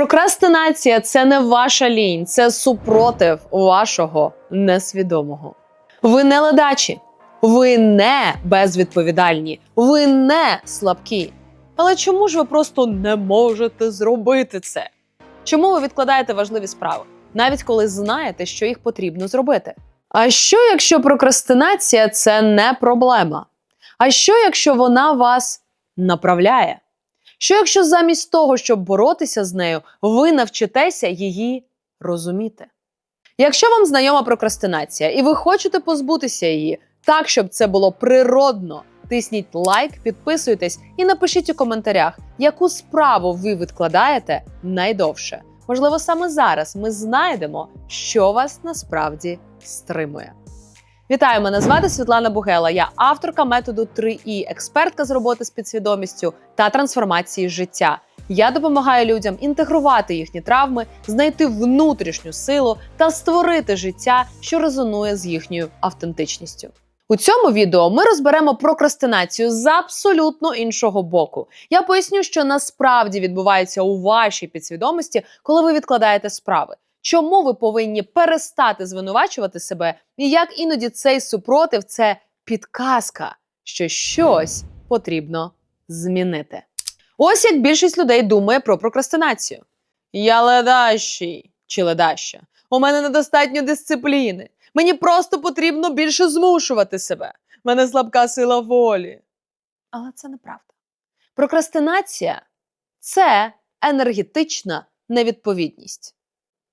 Прокрастинація це не ваша лінь, це супротив вашого несвідомого. Ви не ледачі, ви не безвідповідальні, ви не слабкі. Але чому ж ви просто не можете зробити це? Чому ви відкладаєте важливі справи, навіть коли знаєте, що їх потрібно зробити? А що якщо прокрастинація це не проблема? А що якщо вона вас направляє? Що якщо замість того, щоб боротися з нею, ви навчитеся її розуміти? Якщо вам знайома прокрастинація і ви хочете позбутися її так, щоб це було природно, тисніть лайк, підписуйтесь і напишіть у коментарях, яку справу ви відкладаєте найдовше. Можливо, саме зараз ми знайдемо, що вас насправді стримує. Вітаю, мене звати Світлана Бугела. Я авторка методу 3І, експертка з роботи з підсвідомістю та трансформації життя. Я допомагаю людям інтегрувати їхні травми, знайти внутрішню силу та створити життя, що резонує з їхньою автентичністю. У цьому відео ми розберемо прокрастинацію з абсолютно іншого боку. Я поясню, що насправді відбувається у вашій підсвідомості, коли ви відкладаєте справи. Чому ви повинні перестати звинувачувати себе, і як іноді цей супротив це підказка, що щось потрібно змінити. Ось як більшість людей думає про прокрастинацію. Я ледащий чи ледаща. У мене недостатньо дисципліни. Мені просто потрібно більше змушувати себе. У мене слабка сила волі. Але це неправда. Прокрастинація це енергетична невідповідність.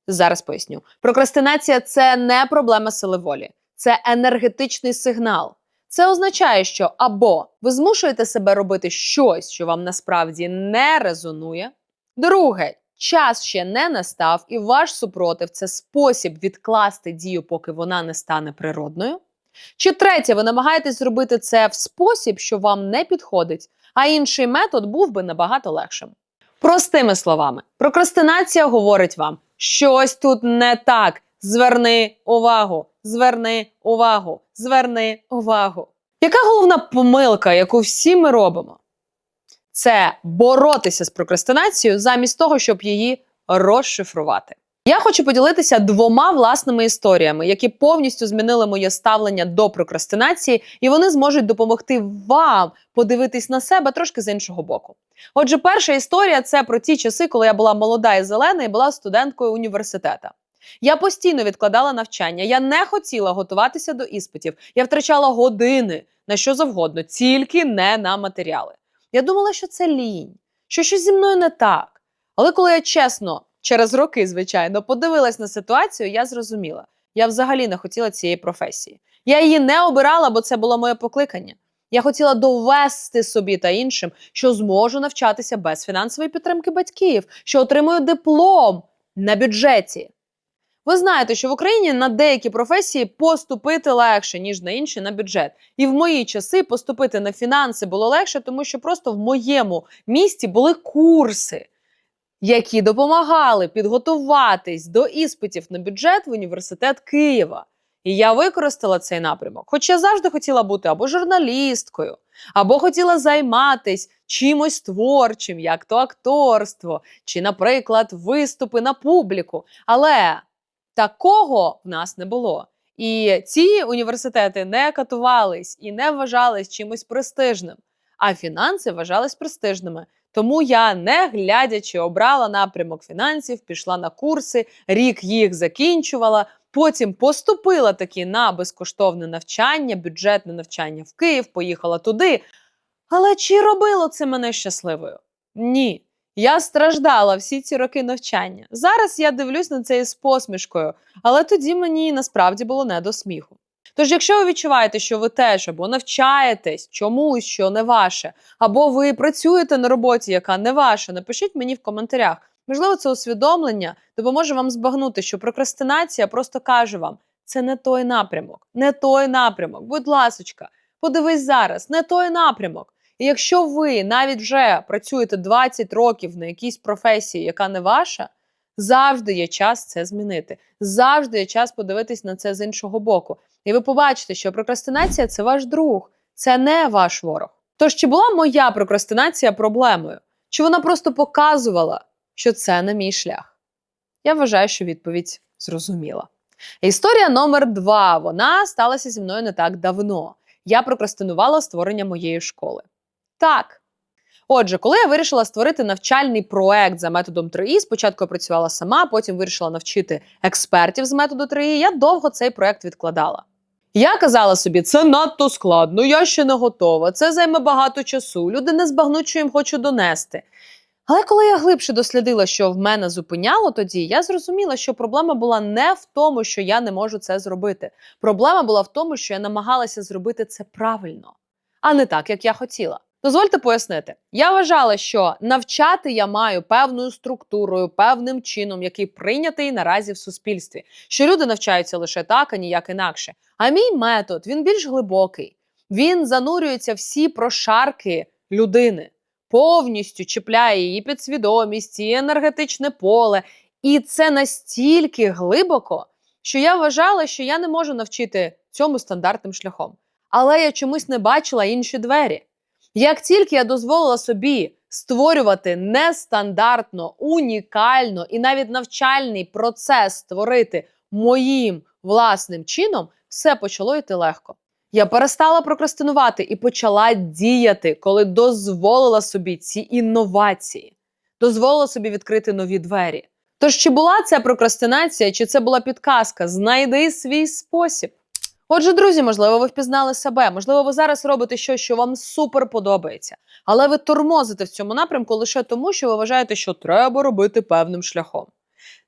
Зараз поясню. Прокрастинація це не проблема сили волі, це енергетичний сигнал. Це означає, що або ви змушуєте себе робити щось, що вам насправді не резонує. Друге, час ще не настав, і ваш супротив це спосіб відкласти дію, поки вона не стане природною. Чи третє, ви намагаєтесь зробити це в спосіб, що вам не підходить, а інший метод був би набагато легшим. Простими словами, прокрастинація говорить вам, щось тут не так. Зверни увагу, зверни увагу, зверни увагу. Яка головна помилка, яку всі ми робимо? Це боротися з прокрастинацією замість того, щоб її розшифрувати. Я хочу поділитися двома власними історіями, які повністю змінили моє ставлення до прокрастинації, і вони зможуть допомогти вам подивитись на себе трошки з іншого боку. Отже, перша історія це про ті часи, коли я була молода і зелена і була студенткою університету. Я постійно відкладала навчання, я не хотіла готуватися до іспитів, я втрачала години на що завгодно, тільки не на матеріали. Я думала, що це лінь, що щось зі мною не так. Але коли я чесно, через роки, звичайно, подивилась на ситуацію, я зрозуміла, я взагалі не хотіла цієї професії. Я її не обирала, бо це було моє покликання. Я хотіла довести собі та іншим, що зможу навчатися без фінансової підтримки батьків, що отримую диплом на бюджеті. Ви знаєте, що в Україні на деякі професії поступити легше, ніж на інші на бюджет. І в мої часи поступити на фінанси було легше, тому що просто в моєму місті були курси, які допомагали підготуватись до іспитів на бюджет в університет Києва. І я використала цей напрямок. Хоч я завжди хотіла бути або журналісткою, або хотіла займатися чимось творчим, як то акторство, чи, наприклад, виступи на публіку. Але такого в нас не було. І ці університети не катувались і не вважались чимось престижним, а фінанси вважались престижними. Тому я, не глядячи, обрала напрямок фінансів, пішла на курси, рік їх закінчувала. Потім поступила таки на безкоштовне навчання, бюджетне навчання в Київ, поїхала туди. Але чи робило це мене щасливою? Ні. Я страждала всі ці роки навчання. Зараз я дивлюсь на це із посмішкою, але тоді мені насправді було не до сміху. Тож, якщо ви відчуваєте, що ви теж або навчаєтесь чомусь, що не ваше, або ви працюєте на роботі, яка не ваша, напишіть мені в коментарях. Можливо, це усвідомлення допоможе вам збагнути, що прокрастинація просто каже вам: це не той напрямок, не той напрямок. Будь ласочка, подивись зараз, не той напрямок. І якщо ви навіть вже працюєте 20 років на якійсь професії, яка не ваша, завжди є час це змінити. Завжди є час подивитись на це з іншого боку. І ви побачите, що прокрастинація це ваш друг, це не ваш ворог. Тож чи була моя прокрастинація проблемою? Чи вона просто показувала, що це не мій шлях? Я вважаю, що відповідь зрозуміла. Історія номер два. Вона сталася зі мною не так давно. Я прокрастинувала створення моєї школи. Так. Отже, коли я вирішила створити навчальний проект за методом 3І, спочатку я працювала сама, потім вирішила навчити експертів з методу 3І, я довго цей проект відкладала. Я казала собі, це надто складно, я ще не готова, це займе багато часу, люди не збагнуть, що їм хочу донести. Але коли я глибше дослідила, що в мене зупиняло тоді, я зрозуміла, що проблема була не в тому, що я не можу це зробити. Проблема була в тому, що я намагалася зробити це правильно, а не так, як я хотіла. Дозвольте пояснити, я вважала, що навчати я маю певною структурою, певним чином, який прийнятий наразі в суспільстві, що люди навчаються лише так, а ніяк інакше. А мій метод він більш глибокий. Він занурюється всі прошарки людини, повністю чіпляє її підсвідомість, її енергетичне поле. І це настільки глибоко, що я вважала, що я не можу навчити цьому стандартним шляхом. Але я чомусь не бачила інші двері. Як тільки я дозволила собі створювати нестандартно, унікально і навіть навчальний процес створити моїм власним чином, все почало йти легко. Я перестала прокрастинувати і почала діяти, коли дозволила собі ці інновації, дозволила собі відкрити нові двері. Тож, чи була це прокрастинація, чи це була підказка? Знайди свій спосіб. Отже, друзі, можливо, ви впізнали себе, можливо, ви зараз робите щось, що вам супер подобається, але ви тормозите в цьому напрямку лише тому, що ви вважаєте, що треба робити певним шляхом.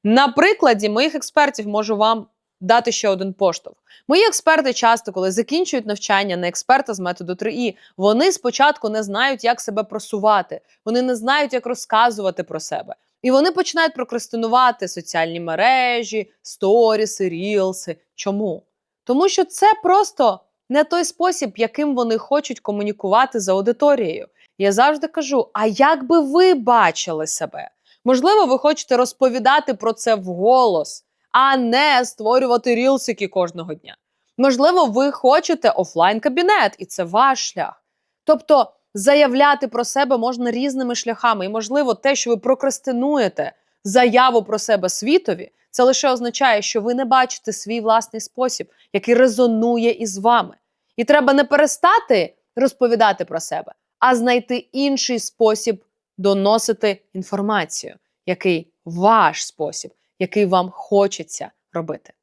На прикладі моїх експертів можу вам дати ще один поштовх. Мої експерти часто, коли закінчують навчання на експерта з методу 3І, вони спочатку не знають, як себе просувати, вони не знають, як розказувати про себе. І вони починають прокрастинувати соціальні мережі, сторіси, рілси. Чому? Тому що це просто не той спосіб, яким вони хочуть комунікувати з аудиторією. Я завжди кажу: а як би ви бачили себе? Можливо, ви хочете розповідати про це вголос, а не створювати рілсики кожного дня. Можливо, ви хочете офлайн-кабінет, і це ваш шлях. Тобто заявляти про себе можна різними шляхами. І, можливо, те, що ви прокрастинуєте заяву про себе світові, це лише означає, що ви не бачите свій власний спосіб, який резонує із вами. І треба не перестати розповідати про себе, а знайти інший спосіб доносити інформацію, який ваш спосіб, який вам хочеться робити.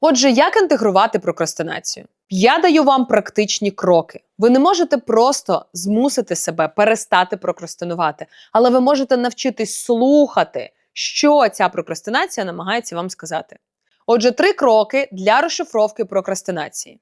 Отже, як інтегрувати прокрастинацію? Я даю вам практичні кроки. Ви не можете просто змусити себе перестати прокрастинувати, але ви можете навчитись слухати, що ця прокрастинація намагається вам сказати. Отже, три кроки для розшифровки прокрастинації.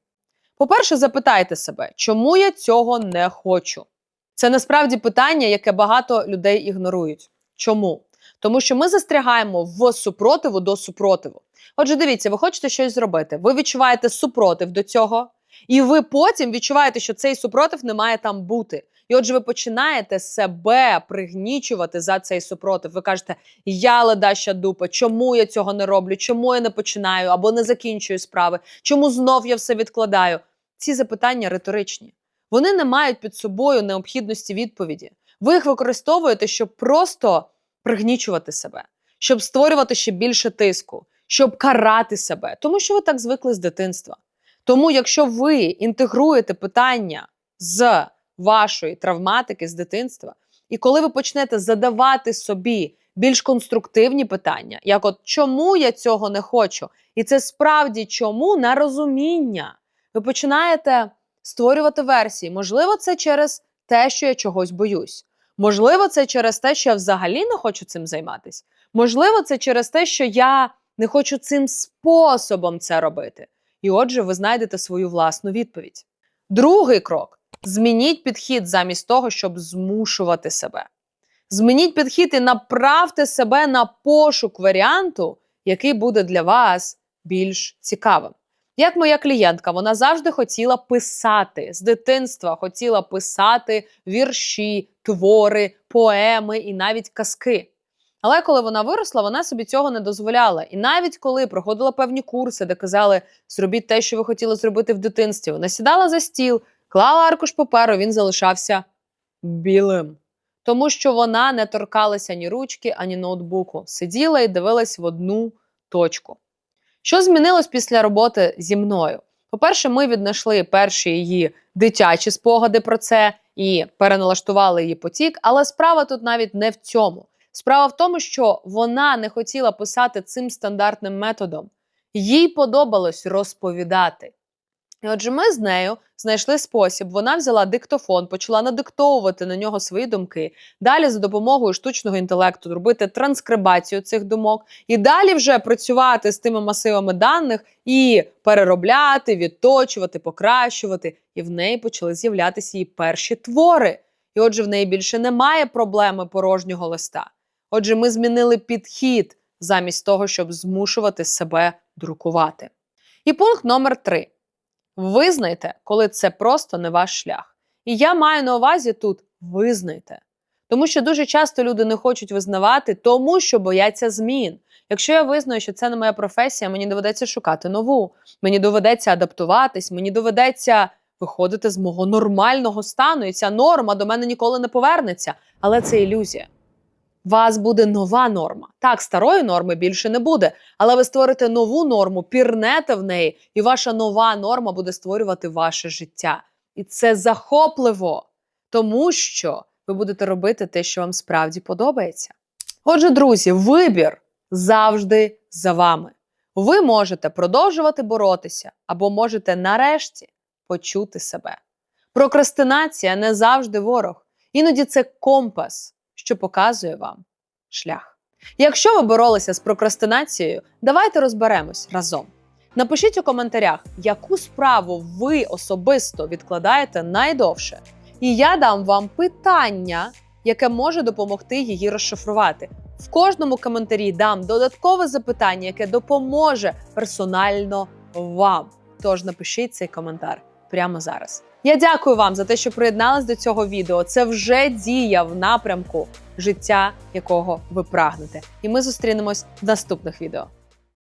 По-перше, запитайте себе, чому я цього не хочу. Це насправді питання, яке багато людей ігнорують. Чому? Тому що ми застрягаємо в супротиву до супротиву. Отже, дивіться, ви хочете щось зробити. Ви відчуваєте супротив до цього, і ви потім відчуваєте, що цей супротив не має там бути. І отже, ви починаєте себе пригнічувати за цей супротив. Ви кажете, я ледаща дупа, чому я цього не роблю, чому я не починаю або не закінчую справи, чому знов я все відкладаю? Ці запитання риторичні. Вони не мають під собою необхідності відповіді. Ви їх використовуєте, щоб просто пригнічувати себе, щоб створювати ще більше тиску, щоб карати себе, тому що ви так звикли з дитинства. Тому, якщо ви інтегруєте питання з вашої травматики з дитинства, і коли ви почнете задавати собі більш конструктивні питання, як от чому я цього не хочу, і це справді чому на розуміння, ви починаєте створювати версії. Можливо, це через те, що я чогось боюсь. Можливо, це через те, що я взагалі не хочу цим займатися. Можливо, це через те, що я не хочу цим способом це робити. І отже, ви знайдете свою власну відповідь. Другий крок змініть підхід замість того, щоб змушувати себе. Змініть підхід і направте себе на пошук варіанту, який буде для вас більш цікавим. Як моя клієнтка, вона завжди хотіла писати з дитинства, хотіла писати вірші, твори, поеми і навіть казки. Але коли вона виросла, вона собі цього не дозволяла. І навіть коли проходила певні курси, де казали, зробіть те, що ви хотіли зробити в дитинстві, вона сідала за стіл, клала аркуш паперу, він залишався білим. тому що вона не торкалася ні ручки, ані ноутбуку, сиділа і дивилась в одну точку. Що змінилось після роботи зі мною? По-перше, ми віднайшли перші її дитячі спогади про це і переналаштували її потік. Але справа тут навіть не в цьому. Справа в тому, що вона не хотіла писати цим стандартним методом. Їй подобалось розповідати. І отже, ми з нею знайшли спосіб. Вона взяла диктофон, почала надиктовувати на нього свої думки. Далі за допомогою штучного інтелекту робити транскрибацію цих думок, і далі вже працювати з тими масивами даних і переробляти, відточувати, покращувати. І в неї почали з'являтися її перші твори. І отже, в неї більше немає проблеми порожнього листа. Отже, ми змінили підхід замість того, щоб змушувати себе друкувати. І пункт номер три. Визнайте, коли це просто не ваш шлях. І я маю на увазі тут визнайте. Тому що дуже часто люди не хочуть визнавати, тому що бояться змін. Якщо я визнаю, що це не моя професія, мені доведеться шукати нову, мені доведеться адаптуватись, мені доведеться виходити з мого нормального стану, і ця норма до мене ніколи не повернеться. Але це ілюзія. Вас буде нова норма. Так, старої норми більше не буде, але ви створите нову норму, пірнете в неї, і ваша нова норма буде створювати ваше життя. І це захопливо, тому що ви будете робити те, що вам справді подобається. Отже, друзі, вибір завжди за вами. Ви можете продовжувати боротися або можете нарешті почути себе. Прокрастинація не завжди ворог. Іноді це компас, що показує вам шлях. Якщо ви боролися з прокрастинацією, давайте розберемось разом. Напишіть у коментарях, яку справу ви особисто відкладаєте найдовше, і я дам вам питання, яке може допомогти її розшифрувати. В кожному коментарі дам додаткове запитання, яке допоможе персонально вам. Тож напишіть цей коментар прямо зараз. Я дякую вам за те, що приєднались до цього відео. Це вже дія в напрямку життя, якого ви прагнете. І ми зустрінемось в наступних відео.